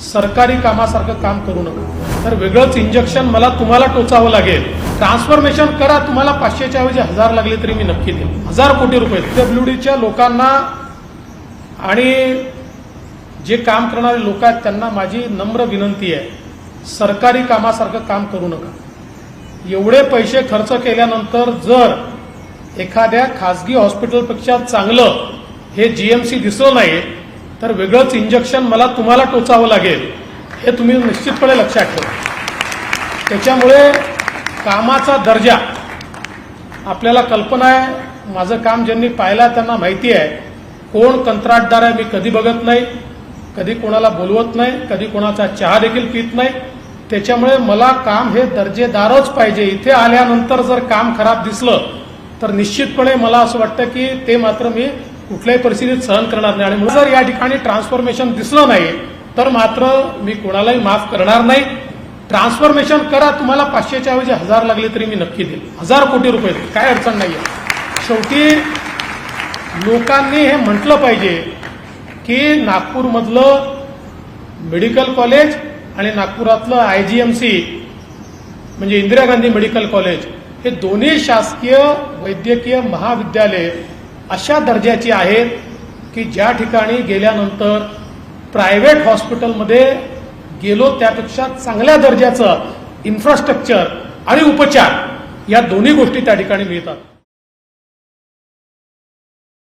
सरकारी कामासारखं काम करू नका. तर वेगळंच इंजेक्शन मला तुम्हाला टोचावं लागेल. ट्रान्सफॉर्मेशन करा तुम्हाला पाचशेच्या ऐवजी हजार लागले तरी मी नक्की देईन. हजार कोटी रुपये. डब्ल्यूडीच्या लोकांना आणि जे काम करणारे लोक आहेत त्यांना माझी नम्र विनंती आहे. सरकारी कामासारखं काम करू नका. एवढे पैसे खर्च केल्यानंतर जर एखाद्या खासगी हॉस्पिटलपेक्षा चांगलं हे जीएमसी दिसलं नाही तर वेगळंच इंजेक्शन मला तुम्हाला टोचावं लागेल हे तुम्ही निश्चितपणे लक्षात ठेवा. त्याच्यामुळे कामाचा दर्जा आपल्याला कल्पना आहे माझं काम ज्यांनी पाहिलं त्यांना माहिती आहे कोण कंत्राटदार आहे मी कधी बघत नाही कधी कोणाला बोलवत नाही कधी कोणाचा चहा देखील पित नाही. त्याच्यामुळे मला काम हे दर्जेदारच पाहिजे. इथे आल्यानंतर जर काम खराब दिसलं तर निश्चितपणे मला असं वाटतं की ते मात्र मी कुठल्याही परिस्थितीत सहन करणार नाही. आणि म्हणून जर या ठिकाणी ट्रान्सफॉर्मेशन दिसलं नाही तर मात्र मी कोणालाही माफ करणार नाही. ट्रान्सफॉर्मेशन करा तुम्हाला पाचशेच्या ऐवजी हजार लागले तरी मी नक्की देईन. हजार कोटी रुपये देईन काय अडचण नाही आहे शेवटी लोकांनी हे म्हटलं पाहिजे की नागपूरमधलं मेडिकल कॉलेज आणि नागपुरातलं आय जी एम सी म्हणजे इंदिरा गांधी मेडिकल कॉलेज हे दोन्ही शासकीय वैद्यकीय महाविद्यालय अशा दर्जाची आहेत की ज्या ठिकाणी गेल्यानंतर प्रायव्हेट हॉस्पिटलमध्ये गेलो त्यापेक्षा चांगल्या दर्जाचं इन्फ्रास्ट्रक्चर आणि उपचार या दोन्ही गोष्टी त्या ठिकाणी मिळतात.